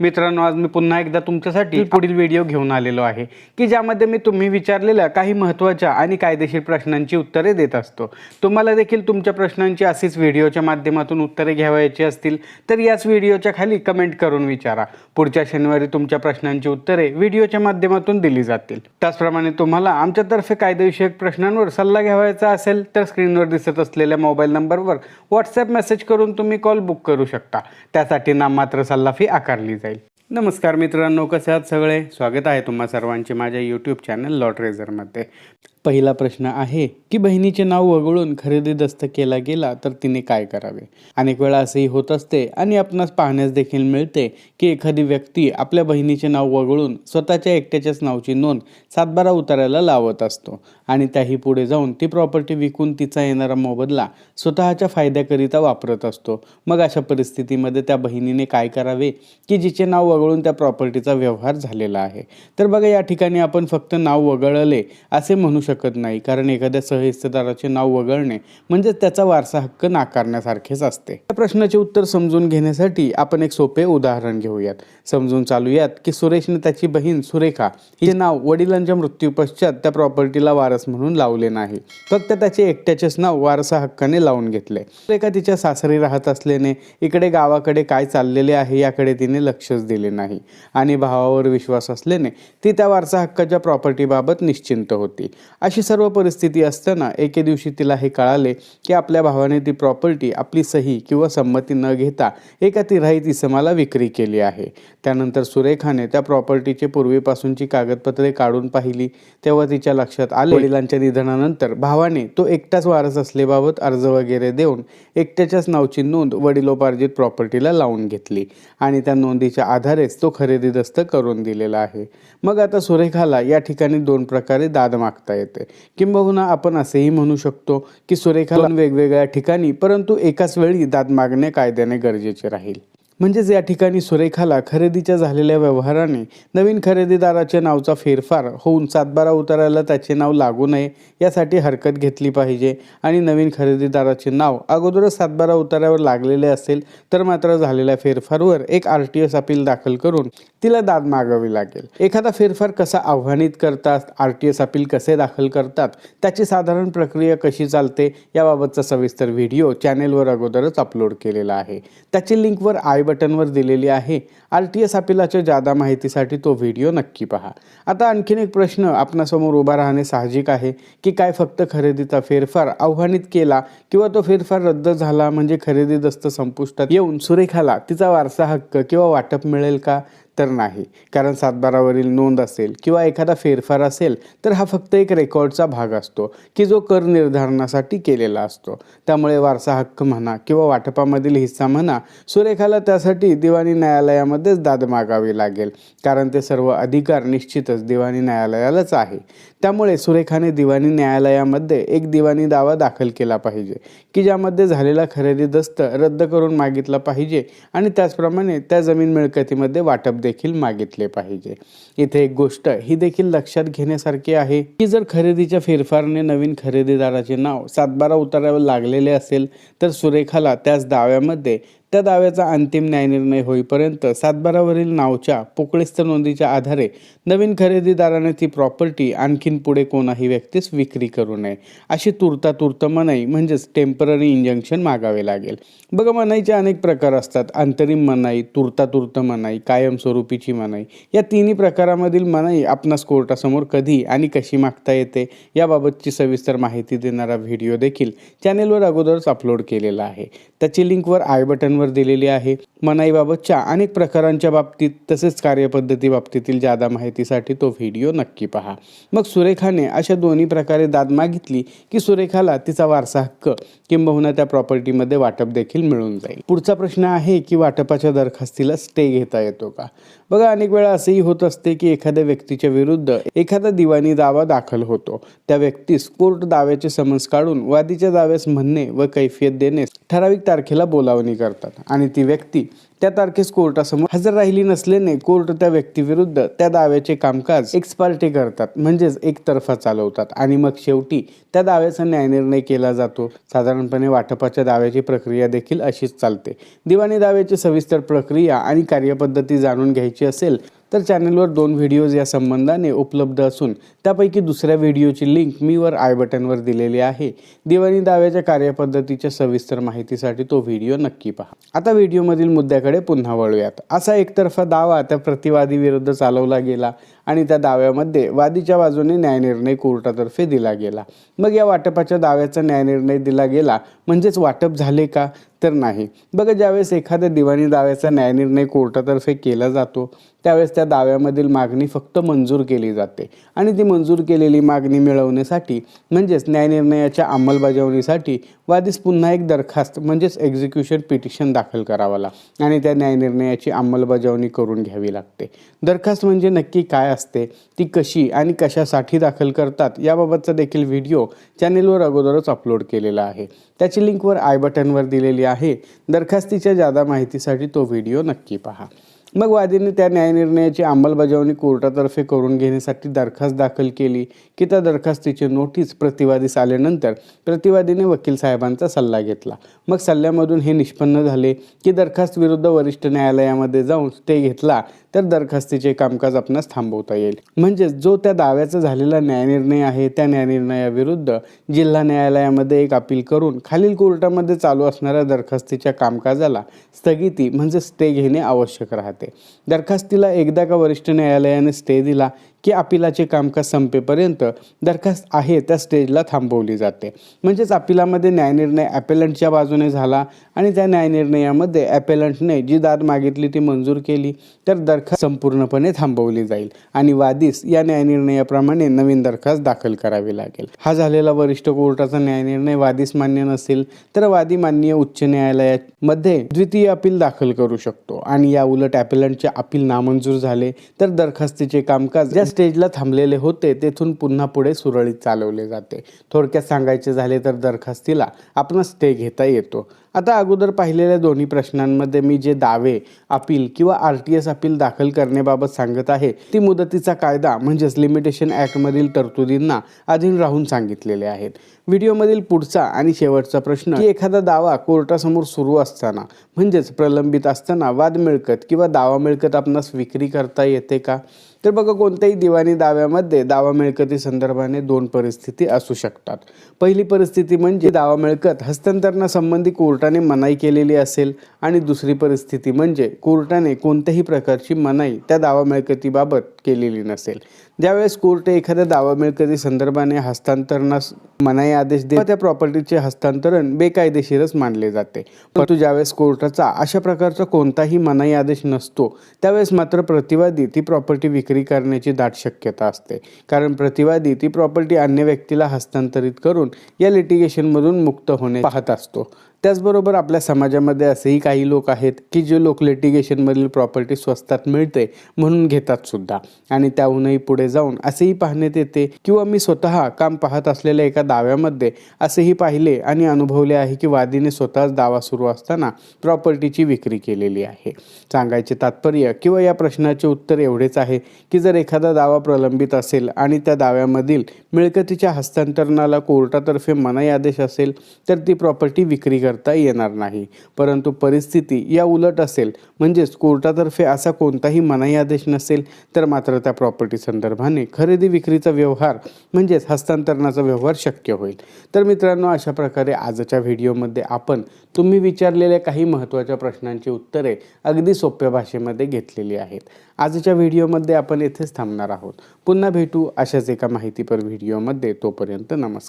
मित्रांनो आज मी पुन्हा एकदा तुमच्यासाठी पुढील व्हिडिओ घेऊन आलेलो आहे की ज्यामध्ये मी तुम्ही विचारलेल्या काही महत्त्वाच्या आणि कायदेशीर प्रश्नांची उत्तरे देत असतो. तुम्हाला देखील तुमच्या प्रश्नांची अशीच व्हिडिओच्या माध्यमातून उत्तरे घ्यावायची असतील तर याच व्हिडिओच्या खाली कमेंट करून विचारा. पुढच्या शनिवारी तुमच्या प्रश्नांची उत्तरे व्हिडिओच्या माध्यमातून दिली जातील. त्याचप्रमाणे तुम्हाला आमच्यातर्फे कायदेविषयक प्रश्नांवर सल्ला घ्यावायचा असेल तर स्क्रीनवर दिसत असलेल्या मोबाईल नंबरवर व्हॉट्सॲप मेसेज करून तुम्ही कॉल बुक करू शकता. त्यासाठी नाममात्र सल्ला फी आकारली जाईल. नमस्कार मित्रांनो कसे आहात सगळे? स्वागत आहे तुम्हा सर्वांचे माझ्या यूट्यूब चॅनल लॉटरेझरमध्ये पहिला प्रश्न आहे की बहिणीचे नाव वगळून खरेदी दस्त केला गेला तर तिने काय करावे? अनेक वेळा असंही होत असते आणि आपणास पाहण्यास देखील मिळते की एखादी व्यक्ती आपल्या बहिणीचे नाव वगळून स्वतःच्या एकट्याच्याच नावची नोंद सातबारा उतारायला लावत असतो आणि त्याही पुढे जाऊन ती प्रॉपर्टी विकून तिचा येणारा मोबदला स्वतःच्या फायद्याकरिता वापरत असतो. मग अशा परिस्थितीमध्ये त्या बहिणीने काय करावे? की जिचे नाव वगळून त्या प्रॉपर्टीचा व्यवहार झालेला आहे. तर बघा या ठिकाणी आपण फक्त नाव वगळले असे म्हणू शकतो नाही. कारण एखाद्या सहहिस्सेदाराचे नाव वगळणे म्हणजे त्याचा वारसा हक्क नाकारण्यासारखेच असते. या प्रश्नाचे उत्तर समजून घेण्यासाठी आपण एक सोपे उदाहरण घेऊयात. समजून चालूयात की सुरेशने त्याची बहीण सुरेखा हिचे नाव वडिलांच्या मृत्यू पश्चात त्या प्रॉपर्टीला वारस म्हणून लावले नाही. फक्त त्याचे एकट्याचेच नाव वारसा हक्काने लावून घेतले. सुरेखा तिच्या सासरी राहत असल्याने इकडे गावाकडे काय चाललेले आहे याकडे तिने लक्षच दिले नाही. आणि भावावर विश्वास असल्याने ती त्या वारसा हक्काच्या प्रॉपर्टीबाबत निश्चिंत होती. अशी सर्व परिस्थिती असताना एके दिवशी तिला हे कळाले की आपल्या भावाने ती प्रॉपर्टी आपली सही किंवा संमती न घेता एका तिराईत इसमाला विक्री केली आहे. त्यानंतर सुरेखाने त्या प्रॉपर्टीचे पूर्वीपासूनची कागदपत्रे काढून पाहिली. तेव्हा तिच्या लक्षात आले वडिलांच्या निधनानंतर भावाने तो एकटाच वारस असलेबाबत अर्ज वगैरे देऊन एकट्याच्याच नावची नोंद वडिलोपार्जित प्रॉपर्टीला लावून घेतली आणि त्या नोंदीच्या आधारेच तो खरेदी दस्त करून दिलेला आहे. मग आता सुरेखाला या ठिकाणी दोन प्रकारे दाद मागता येते. किंबहुना आपण असेही म्हणू शकतो की सुरेखाला वेगवेगळ्या ठिकाणी परंतु एकाच वेळी दाद मागणे कायद्याने गरजेचे राहील. म्हणजेच या ठिकाणी सुरेखाला खरेदीच्या झालेल्या व्यवहाराने नवीन खरेदीदाराच्या नावचा फेरफार होऊन सातबारा उतारायला त्याचे नाव लागू नये यासाठी हरकत घेतली पाहिजे. आणि नवीन खरेदीदाराचे नाव अगोदरच सातबारा उतारावर लागलेले असेल तर मात्र झालेल्या फेरफारवर एक आर टी एस अपील दाखल करून तिला दाद मागावी लागेल. एखादा फेरफार कसा आव्हानित करतात आर टी एस अपील कसे दाखल करतात त्याची साधारण प्रक्रिया कशी चालते याबाबतचा सविस्तर व्हिडिओ चॅनेलवर अगोदरच अपलोड केलेला आहे. त्याची लिंकवर आय बटनवर दिलेली आहे. आर टी एस अपिलाच्या जादा माहितीसाठी तो व्हिडिओ नक्की पहा. आता आणखीन एक प्रश्न आपणासमोर उभा राहणे साहजिक आहे की काय फक्त खरेदीचा फेरफार आव्हानित केला किंवा तो फेरफार रद्द झाला म्हणजे खरेदी दस्त संपुष्टात येऊन सुरेखाला तिचा वारसा हक्क किंवा वाटप मिळेल का? तर नाही. कारण सातबारावरील नोंद असेल किंवा एखादा फेरफार असेल तर हा फक्त एक रेकॉर्डचा भाग असतो की जो कर निर्धारणासाठी केलेला असतो. त्यामुळे वारसा हक्क म्हणा किंवा वाटपामधील हिस्सा म्हणा सुरेखाला त्यासाठी दिवाणी न्यायालयामध्येच दाद मागावी लागेल. कारण ते सर्व अधिकार निश्चितच दिवाणी न्यायालयालाच आहे. त्यामुळे सुरेखाने दिवाणी न्यायालयामध्ये एक दिवाणी दावा दाखल केला पाहिजे की ज्यामध्ये झालेला खरेदी दस्त रद्द करून मागितला पाहिजे आणि त्याचप्रमाणे त्या जमीन मिळकतीमध्ये वाटप देखील मागितले पाहिजे. इथे एक गोष्ट ही देखील लक्षात घेण्यासारखी आहे की जर खरेदीच्या फेरफारने नवीन खरेदीदाराचे नाव सातबारा उतारावर लागलेले असेल तर सुरेखाला त्याच दाव्यामध्ये त्या दाव्याचा अंतिम न्यायनिर्णय होईपर्यंत सातबारावरील नावच्या पोकळीस्थ नोंदीच्या आधारे नवीन खरेदीदाराने ती प्रॉपर्टी आणखीन पुढे कोणाही व्यक्तीस विक्री करू नये. अशी तुर्ता तुर्त मनाई म्हणजेच टेंपररी इंजंक्शन मागावे लागेल. बघा मनाईचे अनेक प्रकार असतात. अंतरिम मनाई तुर्ता तुर्त मनाई कायमस्वरूपीची मनाई. या तिन्ही प्रकारामधील मनाई आपणास कोर्टासमोर कधी आणि कशी मागता येते याबाबतची सविस्तर माहिती देणारा व्हिडिओ देखील चॅनेलवर अगोदरच अपलोड केलेला आहे. त्याची लिंकवर आय बटनवर दिलेली आहे. मनाईबाबतच्या अनेक प्रकारांच्या बाबतीत तसेच कार्यपद्धती बाबतीतील जादा माहितीसाठी तो व्हिडिओ नक्की पहा. मग सुरेखाने अशा दोन्ही प्रकारे दाद मागितली की सुरेखाला तिचा वारसा हक्क किंबहुना त्या प्रॉपर्टीमध्ये वाटप देखील मिळून जाईल. पुढचा प्रश्न आहे की वाटपाच्या दरखास्तीला स्टे घेता येतो का? बघा अनेक वेळा असंही होत असते की एखाद्या व्यक्तीच्या विरुद्ध एखादा दिवाणी दावा दाखल होतो. त्या व्यक्तीस कोर्ट दाव्याचे समन्स काढून वादीच्या दाव्यास म्हणणे व कैफियत देणे ठराविक तारखेला बोलावणी करतात. आणि ती व्यक्ती त्या तारखेस कोर्टासमोर हजर राहिली नसल्याने कोर्ट त्या व्यक्तीविरुद्ध त्या दाव्याचे कामकाज एक्सपार्टी करतात. म्हणजेच एकतर्फा चालवतात. आणि मग शेवटी त्या दाव्याचा न्यायनिर्णय केला जातो. साधारणपणे वाटपाच्या दाव्याची प्रक्रिया देखील अशीच चालते. दिवाणी दाव्याची सविस्तर प्रक्रिया आणि कार्यपद्धती जाणून घ्यायची असेल तर चॅनलवर दोन व्हिडिओज या संबंधाने उपलब्ध असून त्यापैकी दुसऱ्या व्हिडिओची लिंक मी वर आय बटनवर दिलेली आहे. दिवाणी दाव्याच्या कार्यपद्धतीच्या सविस्तर माहितीसाठी तो व्हिडिओ नक्की पहा. आता व्हिडिओमधील मुद्द्याकडे पुन्हा वळूयात. असा एकतर्फा दावा त्या प्रतिवादी विरुद्ध चालवला गेला आणि त्या दाव्यामध्ये वादीच्या बाजूने न्यायनिर्णय कोर्टातर्फे दिला गेला. मग या वाटपाच्या दाव्याचा न्यायनिर्णय दिला गेला. म्हणजेच वाटप झाले का? तर नाही. बघा ज्यावेळेस एखाद्या दिवाणी दाव्याचा न्यायनिर्णय कोर्टातर्फे केला जातो त्यावेळेस त्या दाव्यामधील मागणी फक्त मंजूर केली जाते. आणि ती मंजूर केलेली मागणी मिळवण्यासाठी म्हणजेच न्यायनिर्णयाच्या अंमलबजावणीसाठी वादीस पुन्हा एक दरखास्त म्हणजेच एक्झिक्युशन पिटिशन दाखल करावा लागतं आणि त्या न्यायनिर्णयाची अंमलबजावणी करून घ्यावी लागते. दरखास्त म्हणजे नक्की काय असते ती कशी आणि कशासाठी दाखल करतात याबाबतचा देखील व्हिडिओ चॅनेलवर अगोदरच अपलोड केलेला आहे. त्याची लिंकवर आय बटनवर दिलेली आहे. दरखास्तीच्या जादा माहितीसाठी तो व्हिडिओ नक्की पहा. मग वादीने त्या न्यायनिर्णयाची अंमलबजावणी कोर्टातर्फे करून घेण्यासाठी दरखास्त दाखल केली की त्या दरखास्तीची नोटीस प्रतिवादीस आल्यानंतर प्रतिवादीने वकील साहेबांचा सल्ला घेतला. मग सल्ल्यामधून हे निष्पन्न झाले की दरखास्त विरुद्ध वरिष्ठ न्यायालयामध्ये जाऊन स्टे घेतला तर दरखास्तीचे कामकाज आपणास थांबवता येईल. म्हणजेच जो त्या दाव्याचा झालेला न्यायनिर्णय आहे त्या न्यायनिर्णयाविरुद्ध जिल्हा न्यायालयामध्ये एक अपील करून खालील कोर्टामध्ये चालू असणाऱ्या दरखास्तीच्या कामकाजाला स्थगिती म्हणजे स्टे घेणे आवश्यक राहते. दरखास्तीला एकदा का वरिष्ठ न्यायालयाने स्टे दिला की अपिलाचे कामकाज संपेपर्यंत दरखास्त आहे त्या स्टेजला थांबवली जाते. म्हणजेच अपिलामध्ये न्यायनिर्णय ॲपेलंटच्या बाजूने झाला आणि त्या न्यायनिर्णयामध्ये ॲपेलंटने जी दाद मागितली ती मंजूर केली तर दरखास्त संपूर्णपणे थांबवली जाईल. आणि वादीस या न्यायनिर्णयाप्रमाणे नवीन दरखास्त दाखल करावी लागेल. हा झालेला वरिष्ठ कोर्टाचा न्यायनिर्णय वादीस मान्य नसेल तर वादी माननीय उच्च न्यायालयामध्ये द्वितीय अपील दाखल करू शकतो. आणि या उलट ॲपेलंटचे अपील नामंजूर झाले तर दरखास्तीचे कामकाज स्टेजला थांबलेले होते तेथून पुन्हा पुढे सुरळीत चालवले जाते. थोडक्यात सांगायचे झाले तर दरखास्तीला आपण स्टे घेता येतो. आता अगोदर पाहिलेल्या दोन्ही प्रश्नांमध्ये मी जे दावे अपील किंवा आर टी एस अपील दाखल करण्याबाबत सांगत आहे ती मुदतीचा कायदा म्हणजेच लिमिटेशन ॲक्टमधील तरतुदींना अधीन राहून सांगितलेले आहेत. व्हिडिओमधील पुढचा आणि शेवटचा प्रश्न की एखादा दावा कोर्टासमोर सुरू असताना म्हणजेच प्रलंबित असताना वाद मिळकत किंवा दावा मिळकत आपणास विक्री करता येते का? तर बघा कोणत्याही दिवाणी दाव्यामध्ये दावा मिळकती संदर्भाने दोन परिस्थिती असू शकतात. पहिली परिस्थिती म्हणजे दावा मिळकत हस्तांतरणासंबंधी कोर्टाने मनाई केलेली असेल आणि दुसरी परिस्थिती म्हणजे कोर्टाने कोणत्याही प्रकारची मनाई त्या दावा मिळकतीबाबत केलेली नसेल. ज्यावेळेस कोर्ट एखाद्या दावा मिळकती संदर्भाने हस्तांतरणास मनाई आदेश देत त्या प्रॉपर्टीचे हस्तांतरण बेकायदेशीरच मानले जाते. परंतु ज्यावेळेस कोर्टाचा अशा प्रकारचा कोणताही मनाई आदेश नसतो त्यावेळेस मात्र प्रतिवादी ती प्रॉपर्टी विक्री करण्याची दाट शक्यता असते. कारण प्रतिवादी ती प्रॉपर्टी अन्य व्यक्तीला हस्तांतरित करून या लिटिगेशनमधून मुक्त होणे पाहत असतो. त्याचबरोबर आपल्या समाजामध्ये असेही काही लोक आहेत की जे लोक लिटिगेशनमधील प्रॉपर्टी स्वस्तात मिळते म्हणून घेतात सुद्धा. आणि त्याहूनही पुढे जाऊन असेही पाहण्यात येते किंवा मी स्वतः काम पाहत असलेल्या एका दाव्यामध्ये असेही पाहिले आणि अनुभवले आहे की वादीने स्वतःच दावा सुरू असताना प्रॉपर्टीची विक्री केलेली आहे. सांगायचे तात्पर्य किंवा या प्रश्नाचे उत्तर एवढेच आहे की जर एखादा दावा प्रलंबित असेल आणि त्या दाव्यामधील मिळकतीच्या हस्तांतरणाला कोर्टातर्फे मनाई आदेश असेल तर ती प्रॉपर्टी विक्री कर करता येणार नाही. परंतु परिस्थिती या उलट असेल. म्हणजेच कोर्टातर्फे असा कोणताही मनाई आदेश नसेल तर मात्र त्या प्रॉपर्टी संदर्भाने खरेदी विक्रीचा व्यवहार म्हणजेच हस्तांतरणाचा व्यवहार शक्य होईल. तर मित्रांनो अशा प्रकारे आजच्या व्हिडिओमध्ये आपण तुम्ही विचारलेल्या काही महत्त्वाच्या प्रश्नांची उत्तरे अगदी सोप्या भाषेमध्ये घेतलेली आहेत. आजच्या व्हिडिओमध्ये आपण येथेच थांबणार आहोत. पुन्हा भेटू अशाच एका माहितीपर व्हिडिओमध्ये. तोपर्यंत नमस्कार.